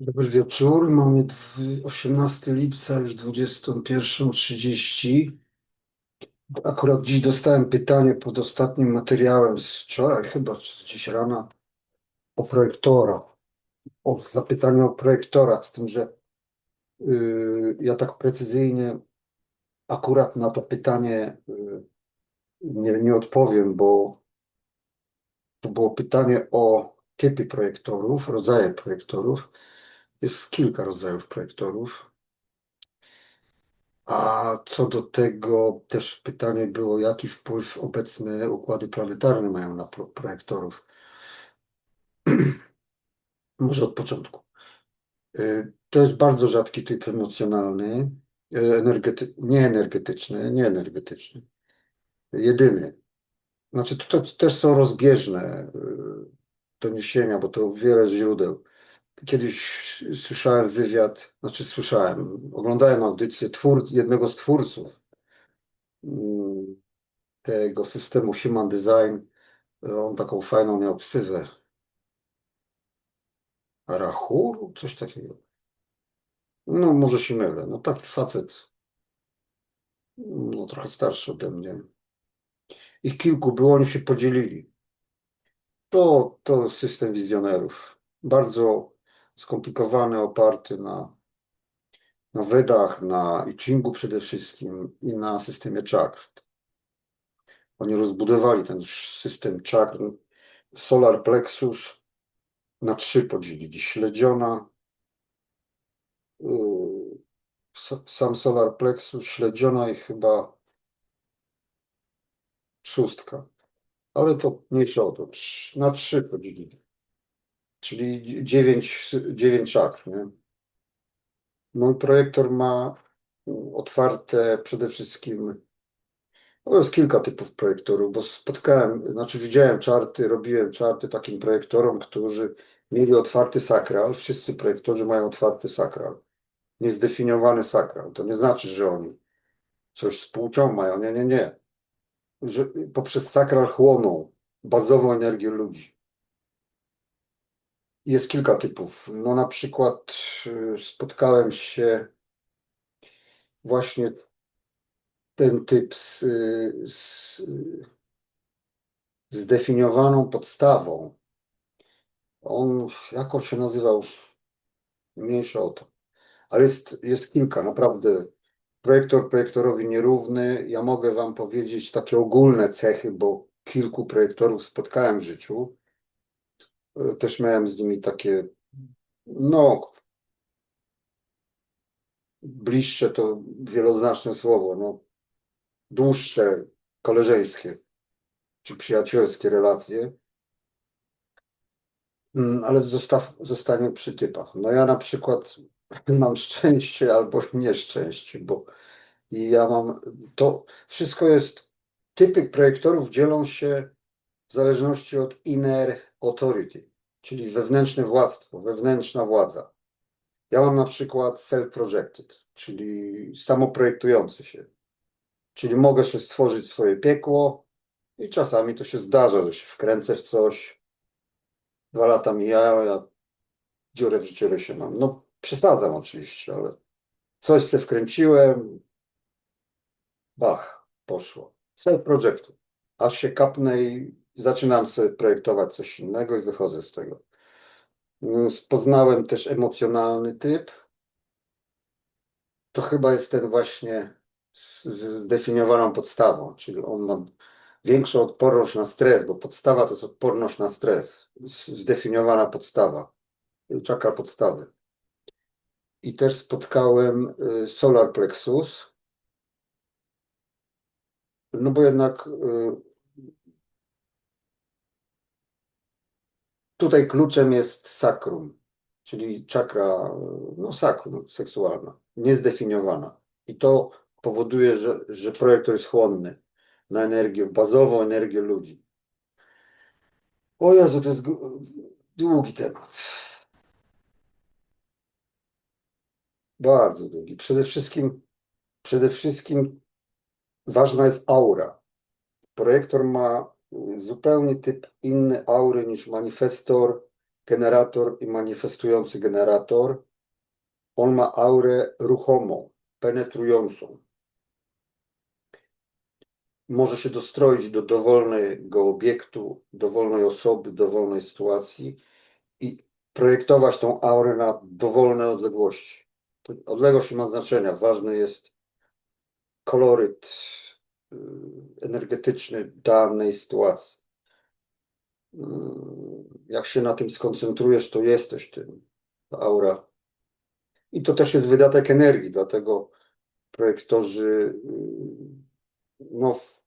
Dobry wieczór. Mamy dw- 18 lipca, już 21.30. Akurat dziś dostałem pytanie pod ostatnim materiałem z wczoraj, chyba czy z dziś rana, o projektora. O zapytanie o projektora, z tym, że yy, ja tak precyzyjnie akurat na to pytanie yy, nie, nie odpowiem, bo to było pytanie o typy projektorów, rodzaje projektorów. Jest kilka rodzajów projektorów. A co do tego też pytanie było, jaki wpływ obecne układy planetarne mają na pro projektorów. Może od początku. Y, To jest bardzo rzadki typ emocjonalny, y, energety nieenergetyczny, nieenergetyczny. Jedyny. Znaczy to, to też są rozbieżne y, doniesienia, bo to wiele źródeł. Kiedyś słyszałem wywiad, znaczy słyszałem, oglądałem audycję twór, jednego z twórców mm, tego systemu Human Design. On taką fajną miał ksywę. Rahur? Coś takiego. No, może się mylę. No, taki facet. No, trochę starszy ode mnie. Ich kilku było, oni się podzielili. To, to system wizjonerów. Bardzo skomplikowany, oparty na, na Wedach, na I Chingu przede wszystkim i na systemie czakr. Oni rozbudowali ten system czakr, solar plexus, na trzy podzielili. Śledziona, yy, sa- sam solar plexus, śledziona i chyba szóstka. Ale to mniejsza o to. Na trzy podzielili. Czyli dzie- dziewięć, dziewięć czakr, nie? Mój projektor ma otwarte przede wszystkim. No jest kilka typów projektorów, bo spotkałem, znaczy widziałem czarty, robiłem czarty takim projektorom, którzy mieli otwarty sakral. Wszyscy projektorzy mają otwarty sakral. Niezdefiniowany sakral. To nie znaczy, że oni coś z mają. Nie, nie, nie. Że poprzez sakral chłoną bazową energię ludzi. Jest kilka typów. No na przykład y, spotkałem się właśnie ten typ z, y, z y, zdefiniowaną podstawą. On, jak on się nazywał? Mniejsza o to. Ale jest, jest kilka, naprawdę. Projektor projektorowi nierówny. Ja mogę Wam powiedzieć takie ogólne cechy, bo kilku projektorów spotkałem w życiu. Y, Też miałem z nimi takie, no, bliższe to wieloznaczne słowo, no, dłuższe, koleżeńskie czy przyjacielskie relacje. Mm, Ale zostaw, zostanie przy typach. No ja na przykład mam szczęście albo nieszczęście, bo ja mam to wszystko jest, typy projektorów dzielą się w zależności od inner authority, czyli wewnętrzne władztwo, wewnętrzna władza. Ja mam na przykład self-projected, czyli samoprojektujący się. Czyli mogę sobie stworzyć swoje piekło i czasami to się zdarza, że się wkręcę w coś. Dwa lata mijają, ja dziurę w życiorysie mam. No przesadzam oczywiście, ale coś se wkręciłem, bach, poszło. Self-projected. Aż się kapnę i zaczynam sobie projektować coś innego i wychodzę z tego. Mm, Poznałem też emocjonalny typ. To chyba jest ten właśnie zdefiniowaną podstawą, czyli on ma większą odporność na stres, bo podstawa to jest odporność na stres. Zdefiniowana podstawa. Czaka podstawy. I też spotkałem y, solar plexus. No bo jednak tutaj kluczem jest sakrum, czyli czakra, no sakrum seksualna, niezdefiniowana. I to powoduje, że, że projektor jest chłonny na energię, bazową energię ludzi. O Jezu, to jest długi temat. Bardzo długi. Przede wszystkim, przede wszystkim ważna jest aura. Projektor ma zupełnie typ inny aury niż manifestor generator i manifestujący generator, on ma aurę ruchomą, penetrującą. Może się dostroić do dowolnego obiektu, dowolnej osoby, dowolnej sytuacji i projektować tą aurę na dowolne odległości. Odległość ma znaczenia. Ważny jest koloryt energetyczny danej sytuacji. Y, Jak się na tym skoncentrujesz, to jesteś tym. Ta aura. I to też jest wydatek energii, dlatego projektorzy y, no, w-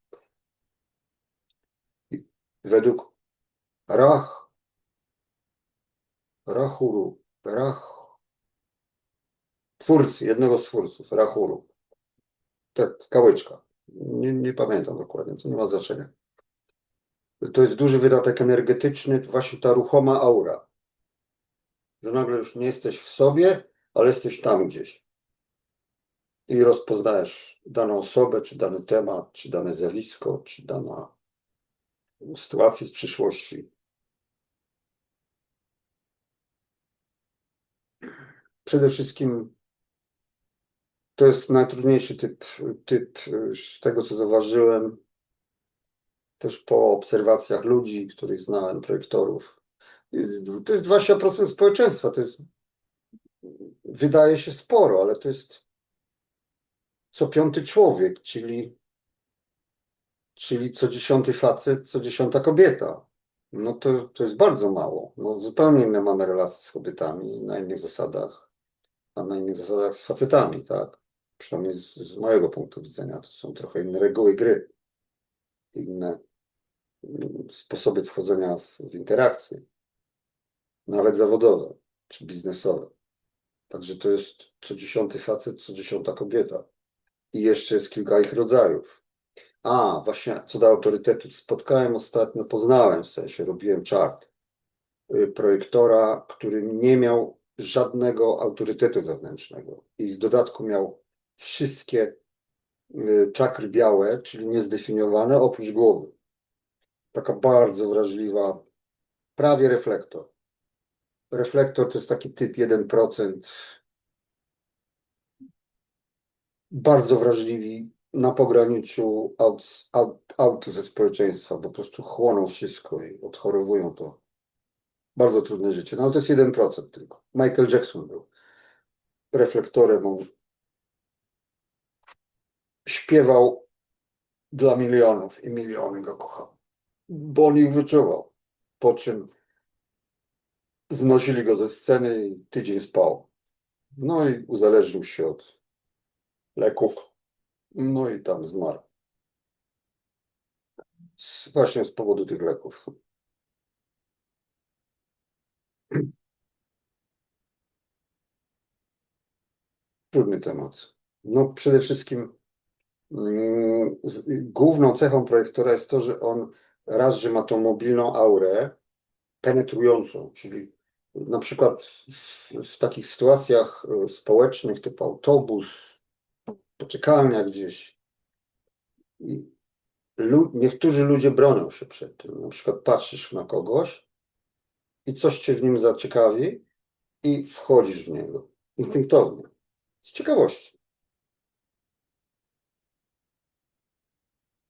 według Rach, Rahuru, Rach, twórcy, jednego z twórców, Rahuru, tak, kałyczka, nie, nie pamiętam dokładnie, to nie ma znaczenia. To jest duży wydatek energetyczny, właśnie ta ruchoma aura, że nagle już nie jesteś w sobie, ale jesteś tam gdzieś. I rozpoznajesz daną osobę, czy dany temat, czy dane zjawisko, czy dana sytuacja z przyszłości. Przede wszystkim to jest najtrudniejszy typ, typ z tego, co zauważyłem, też po obserwacjach ludzi, których znałem, projektorów. To jest 20% społeczeństwa, to jest, wydaje się sporo, ale to jest co piąty człowiek, czyli, czyli co dziesiąty facet, co dziesiąta kobieta. No to, to jest bardzo mało. No zupełnie inne mamy relacje z kobietami na innych zasadach, a na innych zasadach z facetami, tak? Przynajmniej z, z mojego punktu widzenia. To są trochę inne reguły gry, inne mm, sposoby wchodzenia w, w interakcje, nawet zawodowe czy biznesowe. Także to jest co dziesiąty facet, co dziesiąta kobieta. I jeszcze jest kilka ich rodzajów. A, właśnie co do autorytetu. Spotkałem ostatnio, poznałem w sensie, robiłem czart y, projektora, który nie miał żadnego autorytetu wewnętrznego i w dodatku miał wszystkie y, czakry białe, czyli niezdefiniowane, oprócz głowy. Taka bardzo wrażliwa, prawie reflektor. Reflektor to jest taki typ 1%, bardzo wrażliwi na pograniczu aut, aut, autu ze społeczeństwa, po prostu chłoną wszystko i odchorowują to. Bardzo trudne życie. No ale to jest 1% tylko. Michael Jackson był reflektorem. Śpiewał dla milionów i miliony go kochał, bo on ich wyczuwał. Po czym znosili go ze sceny i tydzień spał. No i uzależnił się od leków. No i tam zmarł. Właśnie z powodu tych leków. Trudny temat. No przede wszystkim główną cechą projektora jest to, że on raz, że ma tą mobilną aurę penetrującą, czyli na przykład w, w, takich sytuacjach e, społecznych typu autobus, poczekalnia gdzieś. I lu- niektórzy ludzie bronią się przed tym. Na przykład patrzysz na kogoś i coś cię w nim zaciekawi i wchodzisz w niego instynktownie, z ciekawości.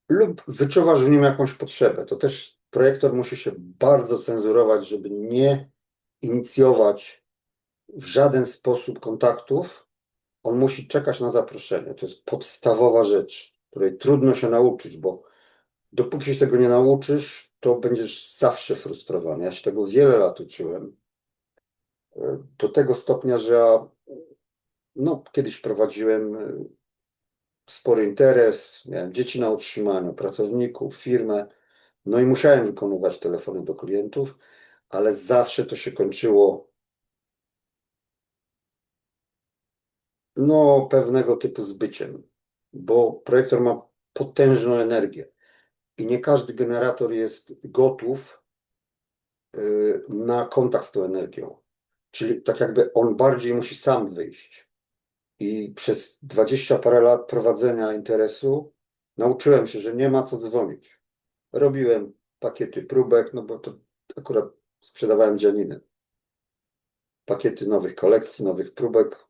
Lub wyczuwasz w nim jakąś potrzebę. To też projektor musi się bardzo cenzurować, żeby nie inicjować w żaden sposób kontaktów. On musi czekać na zaproszenie. To jest podstawowa rzecz, której trudno się nauczyć, bo dopóki się tego nie nauczysz, to będziesz zawsze frustrowany. Ja się tego wiele lat uczyłem. E, Do tego stopnia, że ja no, kiedyś prowadziłem e, spory interes, miałem dzieci na utrzymaniu, pracowników, firmę, no i musiałem wykonywać telefony do klientów, ale zawsze to się kończyło no, pewnego typu zbyciem, bo projektor ma potężną energię i nie każdy generator jest gotów y, na kontakt z tą energią. Czyli tak jakby on bardziej musi sam wyjść. I przez 20 parę lat prowadzenia interesu nauczyłem się, że nie ma co dzwonić. Robiłem pakiety próbek, no bo to akurat sprzedawałem dzianiny. pakiety nowych kolekcji, nowych próbek,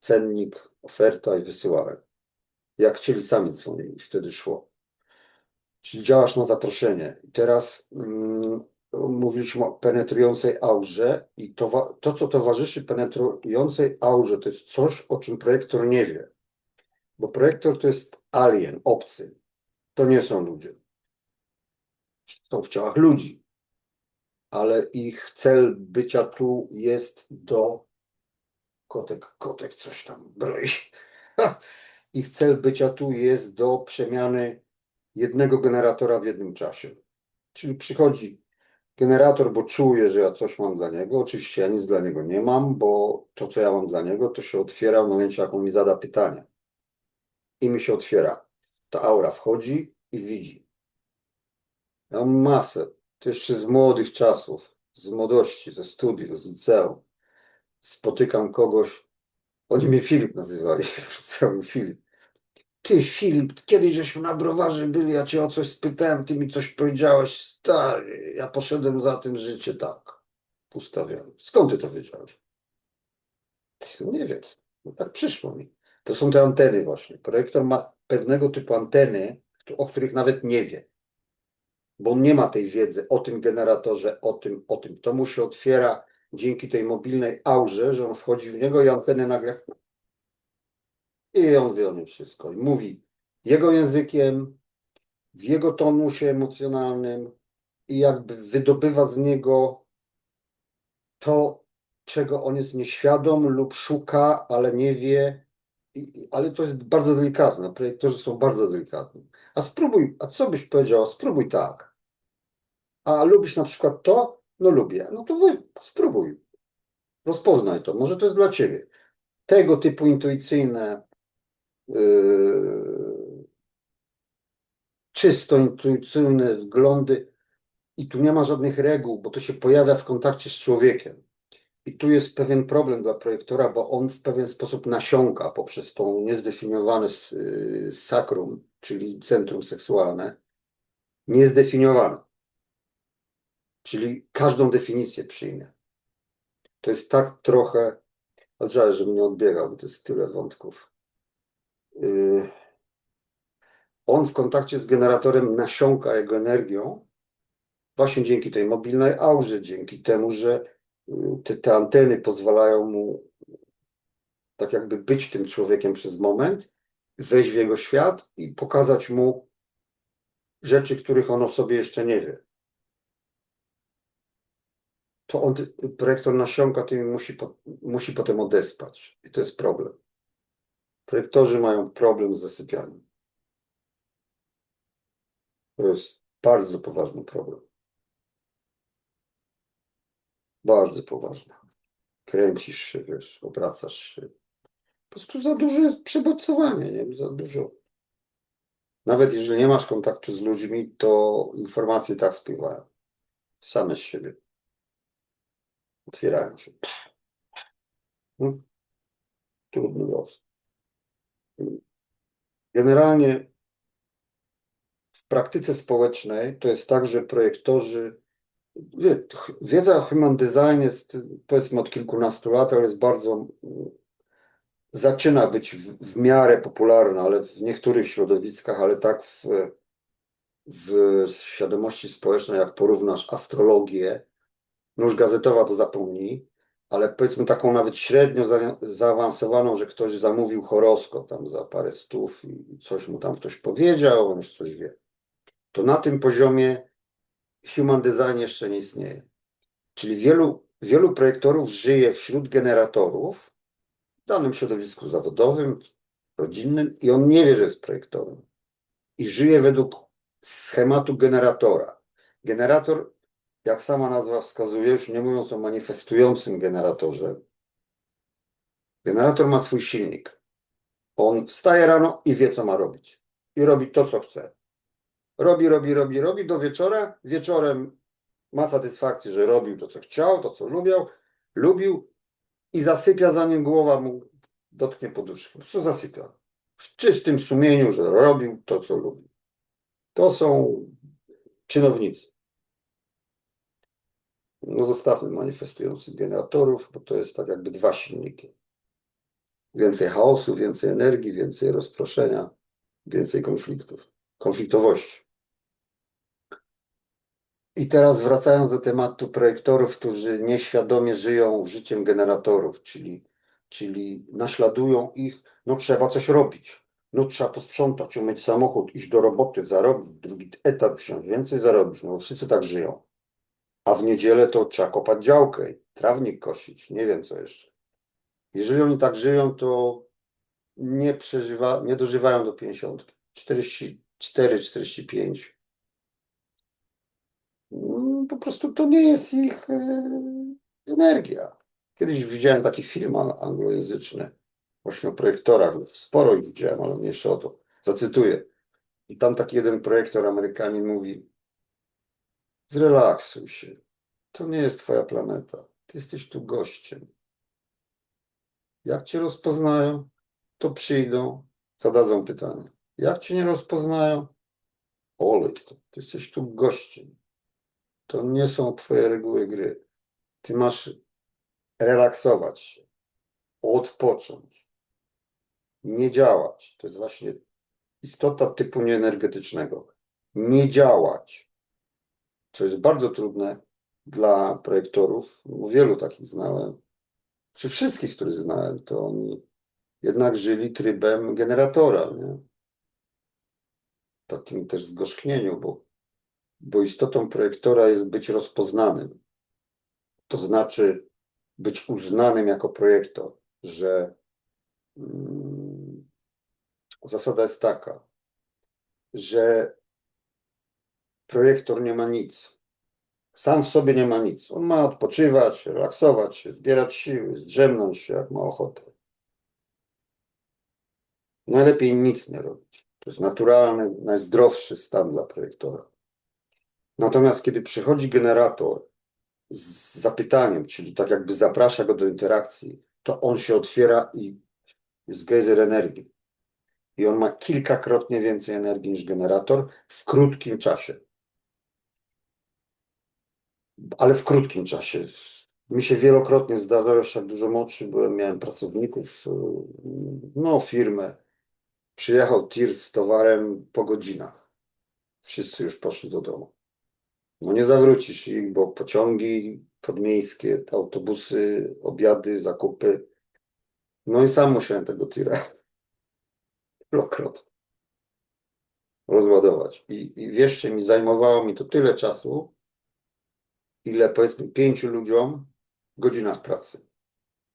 cennik, oferta i wysyłałem. Jak chcieli, sami dzwonili, wtedy szło. Czyli działasz na zaproszenie. I teraz mm, mówiliśmy o penetrującej aurze i to, to, co towarzyszy penetrującej aurze, to jest coś, o czym projektor nie wie. Bo projektor to jest alien, obcy. To nie są ludzie. Są w ciałach ludzi. Ale ich cel bycia tu jest do. Kotek, kotek coś tam broi. Ich cel bycia tu jest do przemiany jednego generatora w jednym czasie. Czyli przychodzi generator, bo czuje, że ja coś mam dla niego. Oczywiście ja nic dla niego nie mam, bo to, co ja mam dla niego, to się otwiera w momencie, jak on mi zada pytanie. I mi się otwiera. Ta aura wchodzi i widzi. Ja mam masę. To jeszcze z młodych czasów, z młodości, ze studiów, z liceum. Spotykam kogoś, oni mnie Filip nazywali, cały Filip. Ty Filip, kiedyś żeśmy na browarze byli, ja cię o coś spytałem, ty mi coś powiedziałeś, stary, ja poszedłem za tym życie tak, ustawiam. Skąd ty to wiedziałeś? Nie wiem, no tak przyszło mi. To są te anteny właśnie. Projektor ma pewnego typu anteny, o których nawet nie wie. Bo on nie ma tej wiedzy o tym generatorze, o tym, o tym. To mu się otwiera dzięki tej mobilnej aurze, że on wchodzi w niego i anteny nagle i on wie o nim wszystko. I mówi jego językiem, w jego tonusie emocjonalnym i jakby wydobywa z niego to, czego on jest nieświadom lub szuka, ale nie wie. I, ale to jest bardzo delikatne. Projektorzy są bardzo delikatni. A spróbuj, a co byś powiedział? Spróbuj tak. A lubisz na przykład to? No lubię. No to wy, spróbuj. Rozpoznaj to. Może to jest dla ciebie. Tego typu intuicyjne, czysto intuicyjne wglądy i tu nie ma żadnych reguł, bo to się pojawia w kontakcie z człowiekiem. I tu jest pewien problem dla projektora, bo on w pewien sposób nasiąka poprzez tą niezdefiniowane yy, sakrum, czyli centrum seksualne, niezdefiniowane. Czyli każdą definicję przyjmie. To jest tak trochę, ale żal, żebym nie odbiegał, bo to jest tyle wątków. Yy, On w kontakcie z generatorem nasiąka jego energią, właśnie dzięki tej mobilnej aurze, dzięki temu, że yy, te, te anteny pozwalają mu tak jakby być tym człowiekiem przez moment, wejść w jego świat i pokazać mu rzeczy, których on o sobie jeszcze nie wie. To on, projektor nasiąka tym musi, musi potem odespać. I to jest problem. Projektorzy mają problem z zasypianiem. To jest bardzo poważny problem. Bardzo poważny. Kręcisz się, wiesz, obracasz się. Po prostu za dużo jest przebodźcowanie, nie? Za dużo. Nawet jeżeli nie masz kontaktu z ludźmi, to informacje tak spływają. Same z siebie. Otwierają się. No. Trudny los. Generalnie w praktyce społecznej to jest tak, że projektorzy, wiedza o human design jest powiedzmy od kilkunastu lat, ale jest bardzo, mm, zaczyna być w, w miarę popularna, ale w niektórych środowiskach, ale tak w, w świadomości społecznej, jak porównasz astrologię, już gazetowa to zapomnij, ale powiedzmy taką nawet średnio za, zaawansowaną, że ktoś zamówił horoskop tam za parę stów i coś mu tam ktoś powiedział, on już coś wie. To na tym poziomie human design jeszcze nie istnieje. Czyli wielu, wielu projektorów żyje wśród generatorów w danym środowisku zawodowym, rodzinnym i on nie wie, że jest projektorem. I żyje według schematu generatora. Generator jak sama nazwa wskazuje, już nie mówiąc o manifestującym generatorze, generator ma swój silnik. On wstaje rano i wie, co ma robić. I robi to, co chce. Robi, robi, robi, robi do wieczora. Wieczorem ma satysfakcję, że robił to, co chciał, to, co lubiał, lubił i zasypia, zanim głowa mu dotknie poduszki. Po prostu zasypia. W czystym sumieniu, że robił to, co lubił. To są czynownicy. No zostawmy manifestujących generatorów, bo to jest tak jakby dwa silniki. Więcej chaosu, więcej energii, więcej rozproszenia, więcej konfliktów, konfliktowości. I teraz wracając do tematu projektorów, którzy nieświadomie żyją życiem generatorów, czyli, czyli naśladują ich, no trzeba coś robić, no trzeba posprzątać, umyć samochód, iść do roboty, zarobić, drugi etat wziąć, więcej zarobić, no bo wszyscy tak żyją. A w niedzielę to trzeba kopać działkę, trawnik kosić, nie wiem co jeszcze. Jeżeli oni tak żyją, to nie przeżywa, nie dożywają do 50, 44, 45. Mm, Po prostu to nie jest ich e, energia. Kiedyś widziałem taki film an- anglojęzyczny, właśnie o projektorach. Sporo ich widziałem, ale mniejsza o to. Zacytuję. I tam taki jeden projektor Amerykanin mówi: Zrelaksuj się. To nie jest twoja planeta. Ty jesteś tu gościem. Jak cię rozpoznają, to przyjdą, zadadzą pytanie. Jak cię nie rozpoznają? Olej to. Ty jesteś tu gościem. To nie są twoje reguły gry. Ty masz relaksować się, odpocząć, nie działać. To jest właśnie istota typu nieenergetycznego. Nie działać. Co jest bardzo trudne dla projektorów. Wielu takich znałem. Przy wszystkich, których znałem, to oni jednak żyli trybem generatora. Nie? Takim też zgorzknieniu, bo, bo istotą projektora jest być rozpoznanym. To znaczy być uznanym jako projektor, że mm, zasada jest taka, że projektor nie ma nic. Sam w sobie nie ma nic. On ma odpoczywać, relaksować się, zbierać siły, zdrzemnąć się, jak ma ochotę. Najlepiej nic nie robić. To jest naturalny, najzdrowszy stan dla projektora. Natomiast kiedy przychodzi generator z zapytaniem, czyli tak jakby zaprasza go do interakcji, to on się otwiera i jest gejzer energii. I on ma kilkakrotnie więcej energii niż generator w krótkim czasie. Ale w krótkim czasie. Mi się wielokrotnie zdarzało, jeszcze jak dużo młodszy byłem, miałem pracowników, y, no firmę. Przyjechał tir z towarem po godzinach. Wszyscy już poszli do domu. No nie zawrócisz ich, bo pociągi podmiejskie, autobusy, obiady, zakupy. No i sam musiałem tego tira wielokrotnie rozładować. I, I wierzcie mi, zajmowało mi to tyle czasu, ile powiedzmy pięciu ludziom w godzinach pracy.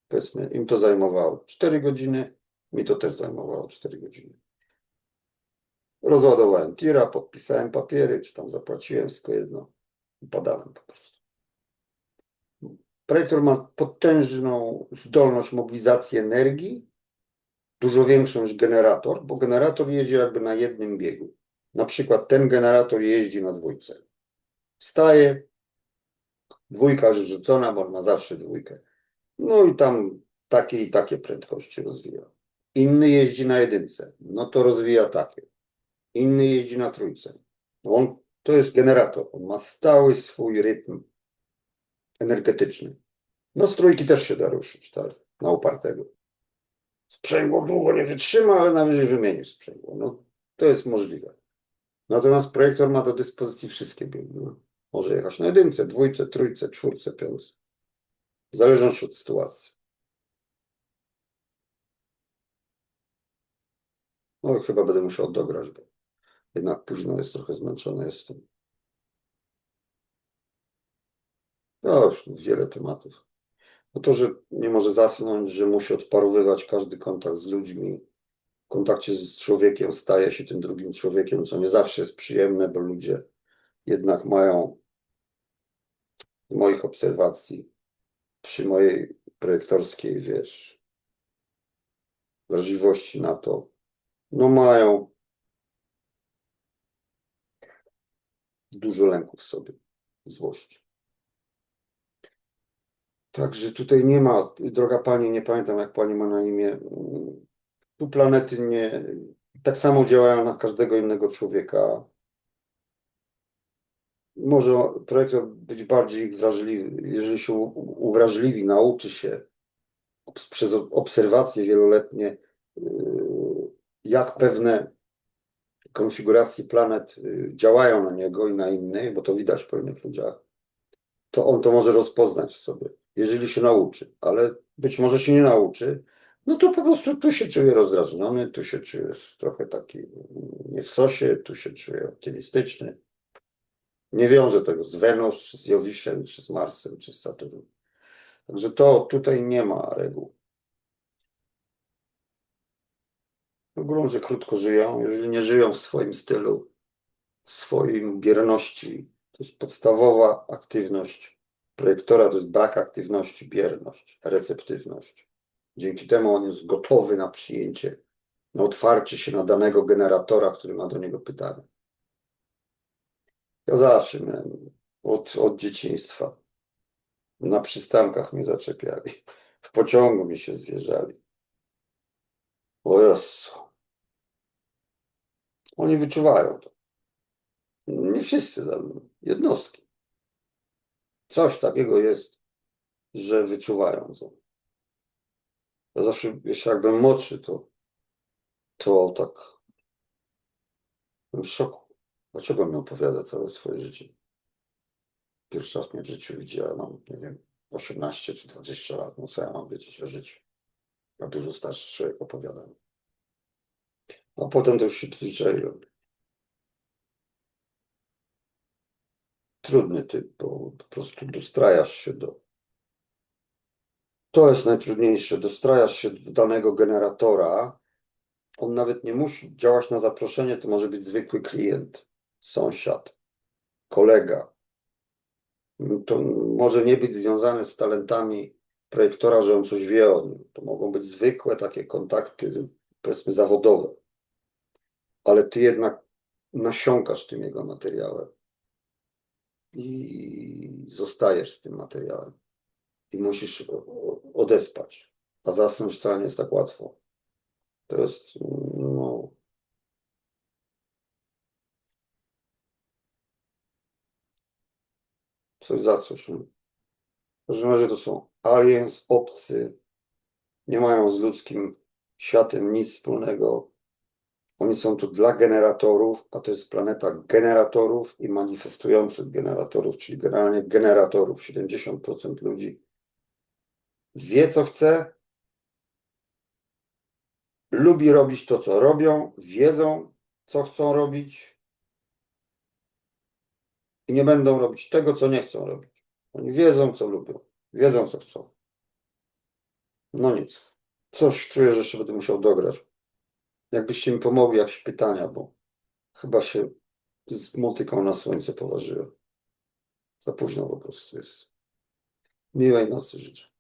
Powiedzmy, im to zajmowało 4 godziny, mi to też zajmowało 4 godziny. Rozładowałem tira, podpisałem papiery, czy tam zapłaciłem wszystko jedno. i Padałem po prostu. Projektor ma potężną zdolność mobilizacji energii, dużo większą niż generator, bo generator jeździ jakby na jednym biegu. Na przykład ten generator jeździ na dwójce. Wstaje, dwójka rzucona, bo on ma zawsze dwójkę. No i tam takie i takie prędkości rozwija. Inny jeździ na jedynce, no to rozwija takie. Inny jeździ na trójce. No on, to jest generator, on ma stały swój rytm energetyczny. No z trójki też się da ruszyć, tak, na upartego. Sprzęgło długo nie wytrzyma, ale najwyżej wymieni sprzęgło. No to jest możliwe. Natomiast projektor ma do dyspozycji wszystkie biegi. Może jechać na jedynce, dwójce, trójce, czwórce, piątce. W zależności od sytuacji. No chyba będę musiał dograć, bo jednak późno jest, trochę zmęczony jestem. No już wiele tematów. No to, że nie może zasnąć, że musi odparowywać każdy kontakt z ludźmi. W kontakcie z człowiekiem staje się tym drugim człowiekiem, co nie zawsze jest przyjemne, bo ludzie jednak mają z moich obserwacji przy mojej projektorskiej, wiesz, wrażliwości na to, no mają dużo lęków w sobie, złości. Także tutaj nie ma, droga Pani, nie pamiętam jak Pani ma na imię, tu planety nie, tak samo działają na każdego innego człowieka. Może projektor być bardziej wrażliwy, jeżeli się uwrażliwi, nauczy się przez ob- obserwacje wieloletnie, yy, jak pewne konfiguracje planet yy, działają na niego i na innych, bo to widać po innych ludziach, to on to może rozpoznać w sobie, jeżeli się nauczy, ale być może się nie nauczy, no to po prostu tu się czuje rozdrażniony, tu się czuje trochę taki nie w sosie, tu się czuje optymistyczny. Nie wiąże tego z Wenus, czy z Jowiszem, czy z Marsem, czy z Saturnem. Także to tutaj nie ma reguł. Ogólnie, że krótko żyją, jeżeli nie żyją w swoim stylu, w swoim bierności, to jest podstawowa aktywność projektora, to jest brak aktywności, bierność, receptywność. Dzięki temu on jest gotowy na przyjęcie, na otwarcie się na danego generatora, który ma do niego pytanie. Ja zawsze miałem od, od dzieciństwa. Na przystankach mnie zaczepiali. W pociągu mi się zwierzali. O Jezu. Oni wyczuwają to. Nie wszyscy tam, jednostki. Coś takiego jest, że wyczuwają to. Ja zawsze, jeszcze jak byłem młodszy, to, to tak byłem w szoku. Dlaczego mi opowiada całe swoje życie? Pierwszy raz mnie w życiu widzi, ja mam, nie wiem, 18 czy 20 lat. No co ja mam wiedzieć o życiu? A dużo starszy człowiek opowiada. A potem to już się przyzwyczaiłem. Trudny typ, bo po prostu dostrajasz się do. To jest najtrudniejsze. Dostrajasz się do danego generatora. On nawet nie musi działać na zaproszenie, to może być zwykły klient, sąsiad, kolega. To może nie być związane z talentami projektora, że on coś wie o nim. To mogą być zwykłe takie kontakty, powiedzmy, zawodowe. Ale ty jednak nasiąkasz tym jego materiałem i zostajesz z tym materiałem i musisz odespać. A zasnąć wcale nie jest tak łatwo. To jest, no, coś za? W każdym razie to są aliens, obcy, nie mają z ludzkim światem nic wspólnego. Oni są tu dla generatorów, a to jest planeta generatorów i manifestujących generatorów, czyli generalnie generatorów. 70% ludzi wie, co chce, lubi robić to, co robią, wiedzą, co chcą robić i nie będą robić tego, co nie chcą robić. Oni wiedzą, co lubią, wiedzą, co chcą. No nic. Coś czuję, że jeszcze będę musiał dograć. Jakbyście mi pomogli, jakieś pytania, bo chyba się z motyką na słońce poważyłem. Za późno po prostu jest. Miłej nocy życzę.